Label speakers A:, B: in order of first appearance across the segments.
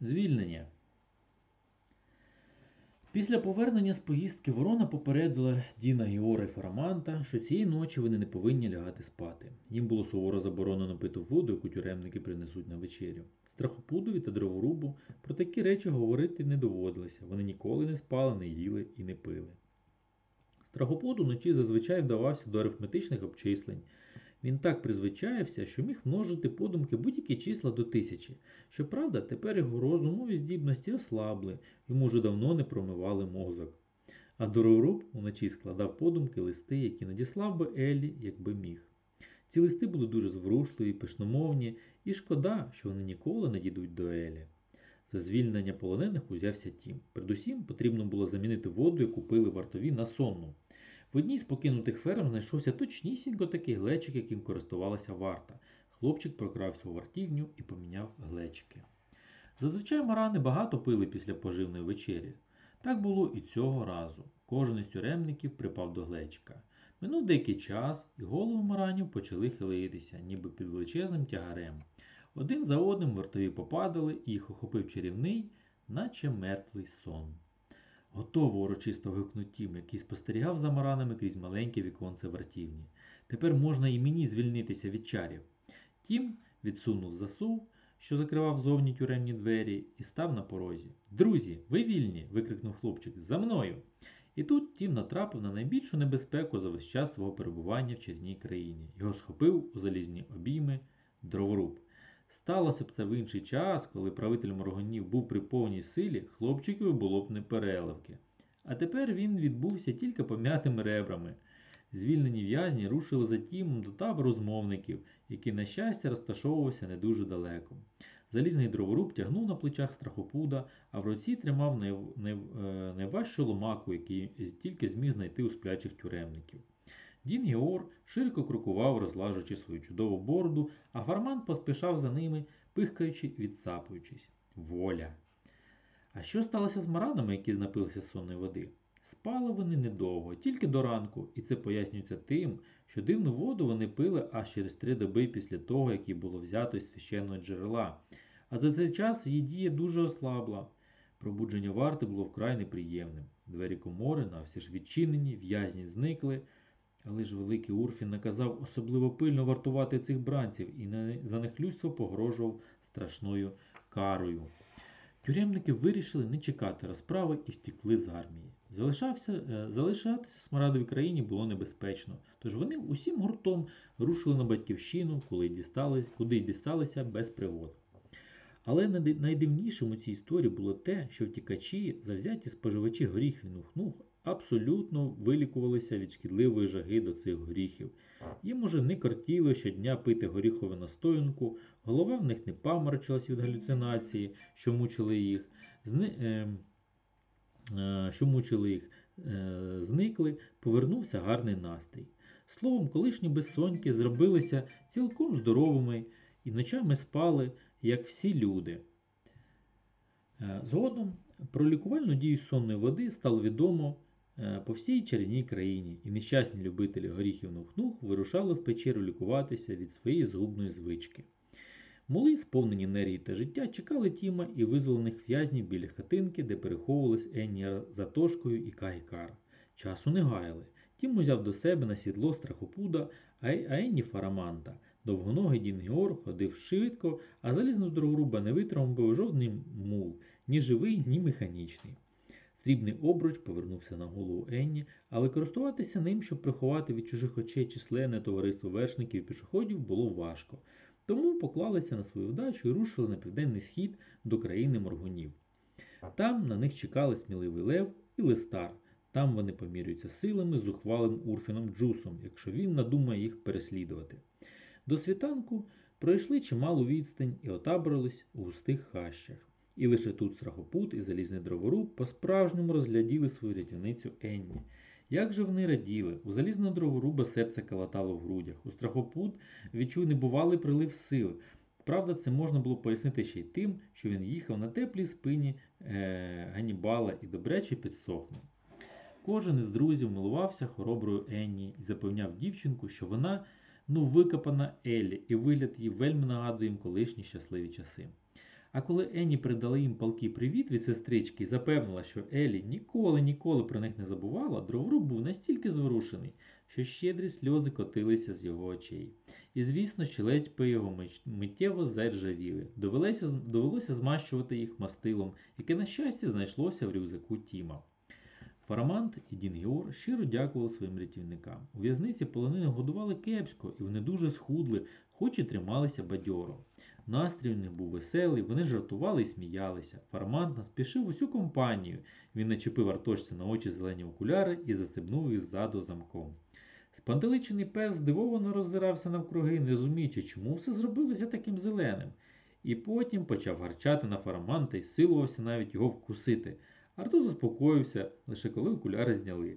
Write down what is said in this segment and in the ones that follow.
A: Звільнення. Після повернення з поїздки ворона попередила Діна Геора і Фараманта, що цієї ночі вони не повинні лягати спати. Їм було суворо заборонено пити воду, яку тюремники принесуть на вечерю. Страхопудові та дроворубу про такі речі говорити не доводилося. Вони ніколи не спали, не їли і не пили. Страхопуд уночі зазвичай вдавався до арифметичних обчислень. Він так призвичаєвся, що міг множити подумки будь-які числа до тисячі. Щоправда, тепер його розумові здібності ослабли, йому вже давно не промивали мозок. А Дороруб уночі складав подумки листи, які надіслав би Еллі, якби міг. Ці листи були дуже зворушливі, пишномовні, і шкода, що вони ніколи не дійдуть до Елі. За звільнення полонених узявся тім. Передусім потрібно було замінити воду, яку пили вартові, на сонну. В одній з покинутих ферм знайшовся точнісінько такий глечик, яким користувалася варта. Хлопчик прокрався у вартівню і поміняв глечики. Зазвичай марани багато пили після поживної вечері. Так було і цього разу. Кожен із тюремників припав до глечика. Минув деякий час, і голови маранів почали хилитися, ніби під величезним тягарем. Один за одним вартові попадали, і їх охопив чарівний, наче мертвий сон. Готово урочисто вигукнув Тім, який спостерігав за маранами крізь маленьке віконце вартівні. Тепер можна і мені звільнитися від чарів. Тім відсунув засув, що закривав зовні тюремні двері, і став на порозі. Друзі, ви вільні. викрикнув хлопчик. За мною. І тут Тім натрапив на найбільшу небезпеку за весь час свого перебування в черній країні. Його схопив у залізні обійми дроворуб. Сталося б це в інший час, коли правитель Моргонів був при повній силі, хлопчикові було б не переливки. А тепер він відбувся тільки пом'ятими ребрами. Звільнені в'язні рушили за тімом до табору змовників, який, на щастя, розташовувався не дуже далеко. Залізний дроворуб тягнув на плечах страхопуда, а в руці тримав е, найважчу ломаку, який тільки зміг знайти у сплячих тюремників. Дін Геор широко крокував, розлажуючи свою чудову бороду, а фарман поспішав за ними, пихкаючи відсапуючись. Воля. А що сталося з маранами, які напилися сонної води? Спали вони недовго, тільки до ранку, і це пояснюється тим, що дивну воду вони пили аж через три доби після того, як її було взято із священного джерела. А за цей час її дія дуже ослабла. Пробудження варти було вкрай неприємним. Двері комори навсі ж відчинені, в'язні зникли. Але ж великий Урфін наказав особливо пильно вартувати цих бранців і за них людство погрожував страшною карою. Тюремники вирішили не чекати розправи і втекли з армії. Залишався, е, залишатися в смарадовій країні було небезпечно, тож вони усім гуртом рушили на батьківщину, коли дістались, куди дісталися без пригод. Але найдивнішим у цій історії було те, що втікачі, завзяті споживачі горіхів нух-нух, абсолютно вилікувалися від шкідливої жаги до цих горіхів. Їм уже не кортіло щодня пити горіхову настоянку, голова в них не паморочилась від галюцинації, що мучили їх, зни, е, е, що мучили їх, е, зникли, повернувся гарний настрій. Словом, колишні безсоньки зробилися цілком здоровими і ночами спали, як всі люди. Е, Згодом про лікувальну дію сонної води стало відомо по всій чарівній країні, і нещасні любителі горіхів нух-нух вирушали в печеру лікуватися від своєї згубної звички. Мули, сповнені енергії та життя, чекали Тіма і визволених в'язнів біля хатинки, де переховувались Енні Затошкою і Кайкар. Часу не гаяли. Тім узяв до себе на сідло страхопуда, а Енні Фараманта. Довгоногий Дін Геор ходив швидко, а залізну дроворуба не витримав жодний мул, ні живий, ні механічний. Срібний обруч повернувся на голову Енні, але користуватися ним, щоб приховати від чужих очей численне товариство вершників і пішоходів, було важко. Тому поклалися на свою вдачу і рушили на південний схід до країни моргунів. Там на них чекали сміливий лев і листар. Там вони помірюються силами з зухвалим Урфіном Джусом, якщо він надумає їх переслідувати. До світанку пройшли чималу відстань і отаборились у густих хащах. І лише тут страхопут і залізний дроворуб по-справжньому розгляділи свою рятівницю Енні. Як же вони раділи, у залізного дроворуба серце калатало в грудях, у страхопут відчув небувалий прилив сил. Правда, це можна було пояснити ще й тим, що він їхав на теплій спині е, Ганібала і добряче підсохнув. Кожен із друзів милувався хороброю Енні і запевняв дівчинку, що вона ну викопана Еллі, і вигляд її вельми нагадує їм колишні щасливі часи. А коли Енні передала їм палкий привіт від сестрички і запевнила, що Елі ніколи ніколи про них не забувала, дроворуб був настільки зворушений, що щедрі сльози котилися з його очей. І звісно, щелепи його миттєво заржавіли. Довелося, довелося змащувати їх мастилом, яке, на щастя, знайшлося в рюкзаку Тіма. Фарамант і Дінгіор щиро дякували своїм рятівникам. У в'язниці полонених годували кепсько, і вони дуже схудли, хоч і трималися бадьоро. Настрій у них був веселий, вони жартували і сміялися. Фарамант наспішив усю компанію. Він начепив артошці на очі зелені окуляри і застебнув їх ззаду замком. Спантеличений пес здивовано роззирався навкруги, не розуміючи, чому все зробилося таким зеленим. І потім почав гарчати на фараманта і силувався навіть його вкусити. Артур заспокоївся, лише коли окуляри зняли.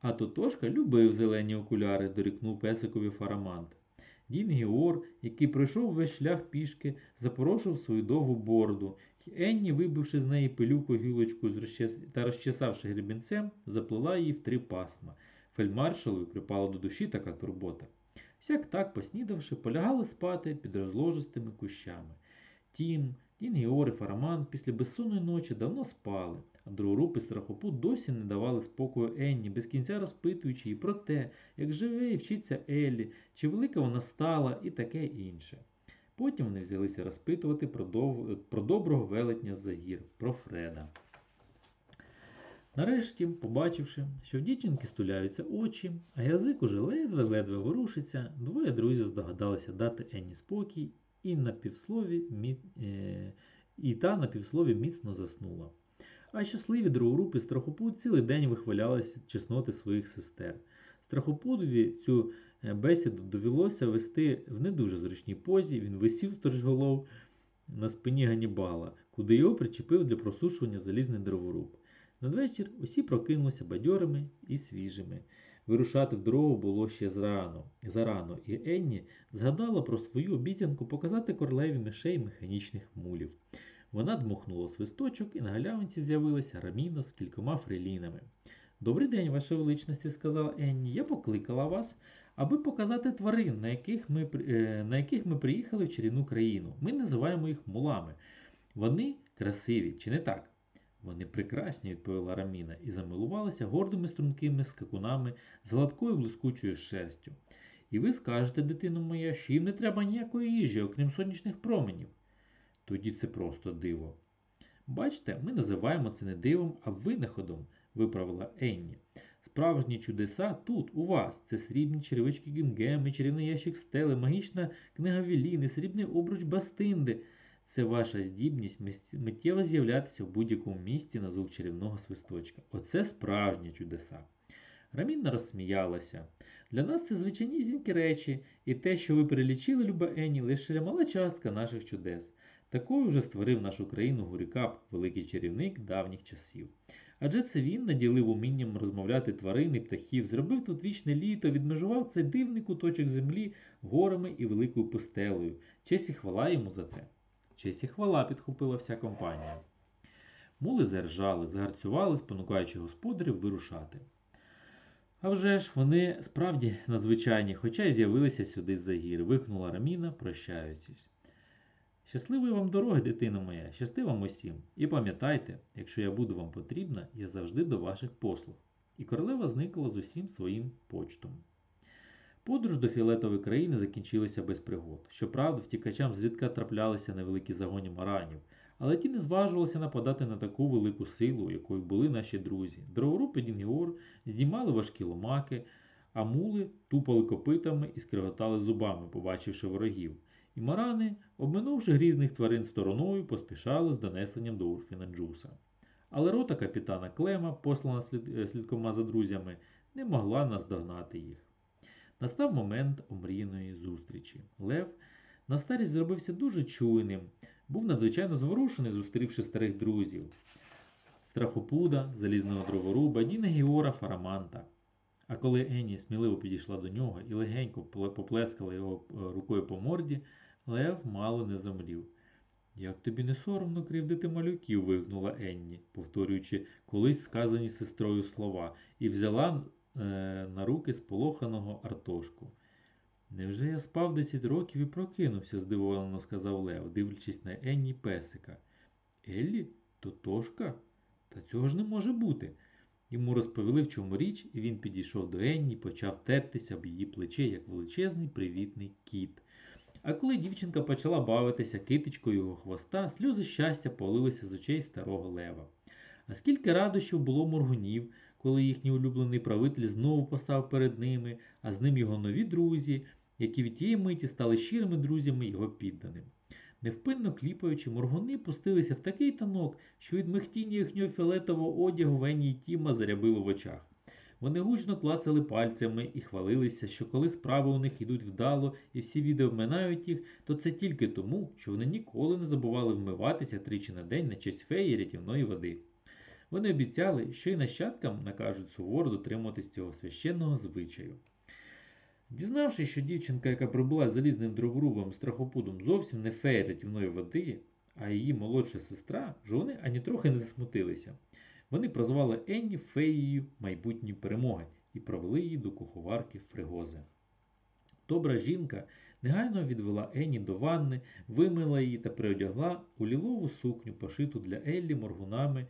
A: А Тотошка любив зелені окуляри, дорікнув песикові фарамант. Дін Геор, який пройшов весь шлях пішки, запорошив свою довгу бороду. й Енні, вибивши з неї пилюку гілочку та розчесавши гребінцем, заплела її в три пасма. Фельдмаршалові припала до душі така турбота. Сяк так, поснідавши, полягали спати під розложистими кущами. Тім, Дін Геор і Фараман після безсонної ночі давно спали, а другоруб і страхопут досі не давали спокою Енні, без кінця розпитуючи її про те, як живе і вчиться Еллі, чи велика вона стала і таке інше. Потім вони взялися розпитувати про, дов... про доброго велетня Загір, про Фреда. Нарешті, побачивши, що в дівчинки стуляються очі, а язик уже ледве-ледве ворушиться, двоє друзів здогадалися дати Енні спокій і на півслові мі... е... і та на півслові міцно заснула. А щасливі другорупи страхопут цілий день вихвалялися чесноти своїх сестер. Страхопудові цю е, бесіду довелося вести в не дуже зручній позі. Він висів сторожголов на спині Ганібала, куди його причепив для просушування залізний дроворуб. Надвечір усі прокинулися бадьорими і свіжими. Вирушати в дорогу було ще зарано, зарано, і Енні згадала про свою обіцянку показати королеві мишей механічних мулів. Вона дмухнула свисточок, і на галявинці з'явилася Раміна з кількома фрелінами. Добрий день, Ваше Величності, сказала Енні. Я покликала вас, аби показати тварин, на яких ми, е, на яких ми приїхали в чарівну країну. Ми називаємо їх мулами. Вони красиві, чи не так? Вони прекрасні, відповіла Раміна, і замилувалася гордими стрункими скакунами з гладкою блискучою шерстю. І ви скажете, дитино моя, що їм не треба ніякої їжі, окрім сонячних променів. Тоді це просто диво. Бачите, ми називаємо це не дивом, а винаходом, виправила Енні. Справжні чудеса тут, у вас. Це срібні черевички Гінгеми, чарівний ящик стели, магічна книга Віліни, срібний обруч Бастинди. Це ваша здібність миттєво з'являтися в будь-якому місті на звук чарівного свисточка. Оце справжні чудеса. Рамінна розсміялася. Для нас це звичайнісінькі речі, і те, що ви перелічили, люба Енні, лише мала частка наших чудес. Такою вже створив нашу країну Гурікап, великий чарівник давніх часів. Адже це він наділив умінням розмовляти тварин і птахів, зробив тут вічне літо, відмежував цей дивний куточок землі горами і великою пустелею. Честь і хвала йому за це. Честь і хвала підхопила вся компанія. Мули заржали, загарцювали, спонукаючи господарів вирушати. А вже ж вони справді надзвичайні, хоча й з'явилися сюди з-за гір, викнула Раміна, прощаючись. Щасливої вам дороги, дитино моя, щасти вам усім. І пам'ятайте, якщо я буду вам потрібна, я завжди до ваших послуг. І королева зникла з усім своїм почтом. Подорож до фіолетової країни закінчилася без пригод. Щоправда, втікачам зрідка траплялися невеликі загоні маранів, але ті не зважувалися нападати на таку велику силу, якою були наші друзі. Дроворуб і Дінгіор знімали важкі ломаки, а мули тупали копитами і скриготали зубами, побачивши ворогів. І марани, обминувши грізних тварин стороною, поспішали з донесенням до Урфіна Джуса. Але рота капітана Клема, послана слід, е, слідкома за друзями, не могла наздогнати їх. Настав момент омріяної зустрічі. Лев на старість зробився дуже чуйним, був надзвичайно зворушений, зустрівши старих друзів. Страхопуда, залізного дроворуба, Діна Геора Фараманта. А коли Енні сміливо підійшла до нього і легенько поплескала його е, рукою по морді, Лев мало не замрів. Як тобі не соромно кривдити малюків? вигукнула Енні, повторюючи колись сказані сестрою слова, і взяла е, на руки сполоханого Артошку. Невже я спав 10 років і прокинувся? здивовано сказав Лев, дивлячись на Енні песика. Еллі? Тотошка? Та цього ж не може бути. Йому розповіли, в чому річ, і він підійшов до Енні і почав тертися об її плече, як величезний привітний кіт. А коли дівчинка почала бавитися китичкою його хвоста, сльози щастя полилися з очей старого лева. А скільки радощів було моргунів, коли їхній улюблений правитель знову постав перед ними, а з ним його нові друзі, які від тієї миті стали щирими друзями його підданим. Невпинно кліпаючи, моргуни пустилися в такий танок, що від мехтіння їхнього фіолетового одягу Вені й Тіма зарябило в очах. Вони гучно клацали пальцями і хвалилися, що коли справи у них йдуть вдало і всі відео обминають їх, то це тільки тому, що вони ніколи не забували вмиватися тричі на день на честь феї рятівної води. Вони обіцяли, що й нащадкам накажуть суворо дотримуватись цього священного звичаю. Дізнавшись, що дівчинка, яка прибула залізним дроворубом страхопудом, зовсім не фея рятівної води, а її молодша сестра, ж вони ані трохи не засмутилися. Вони прозвали Енні феєю майбутньої перемоги і провели її до куховарки Фригози. Добра жінка негайно відвела Енні до ванни, вимила її та переодягла у лілову сукню, пошиту для Еллі моргунами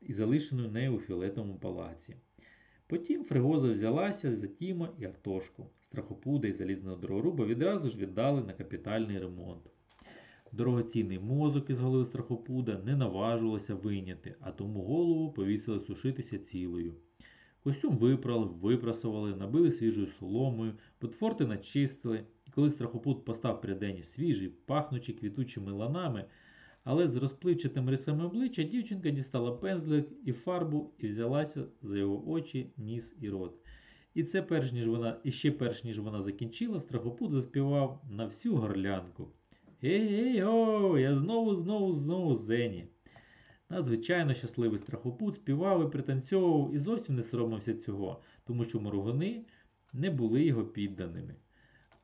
A: і залишену нею у фіолетовому палаці. Потім Фригоза взялася за Тіма і Артошку. Страхопуда і залізного дроворуба відразу ж віддали на капітальний ремонт. Дорогоцінний мозок із голови страхопуда не наважувалося вийняти, а тому голову повісили сушитися цілою. Костюм випрали, випрасували, набили свіжою соломою, ботфорти начистили, і коли страхопуд постав перед Ені свіжий, пахнучий квітучими ланами, але з розпливчатими рисами обличчя дівчинка дістала пензлик і фарбу і взялася за його очі, ніс і рот. І це перш ніж вона, і ще перш ніж вона закінчила, страхопуд заспівав на всю горлянку. Гей, о, я знову, знову, знову Зені. Надзвичайно щасливий страхопут співав і пританцьовував і зовсім не соромився цього, тому що моргуни не були його підданими.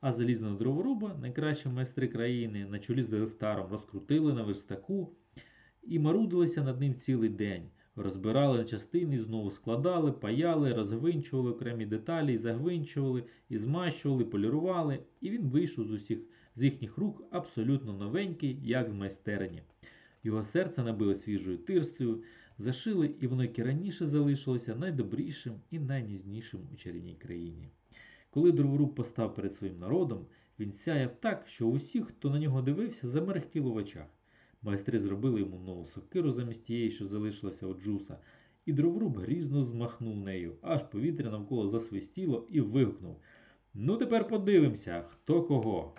A: А залізного дроворуба, найкращі майстри країни, на чолі з Делестаром, розкрутили на верстаку і марудилися над ним цілий день. Розбирали на частини, знову складали, паяли, розгвинчували окремі деталі, загвинчували, і змащували, полірували, і він вийшов з усіх з їхніх рук абсолютно новенький, як з майстерні. Його серце набили свіжою тирстою, зашили, і воно, як і раніше залишилося найдобрішим і найнізнішим у чарівній країні. Коли дроворуб постав перед своїм народом, він сяяв так, що усіх, хто на нього дивився, замерехтіло в очах. Майстри зробили йому нову сокиру замість тієї, що залишилася у джуса, і дроворуб грізно змахнув нею, аж повітря навколо засвистіло і вигукнув: Ну, тепер подивимося, хто кого.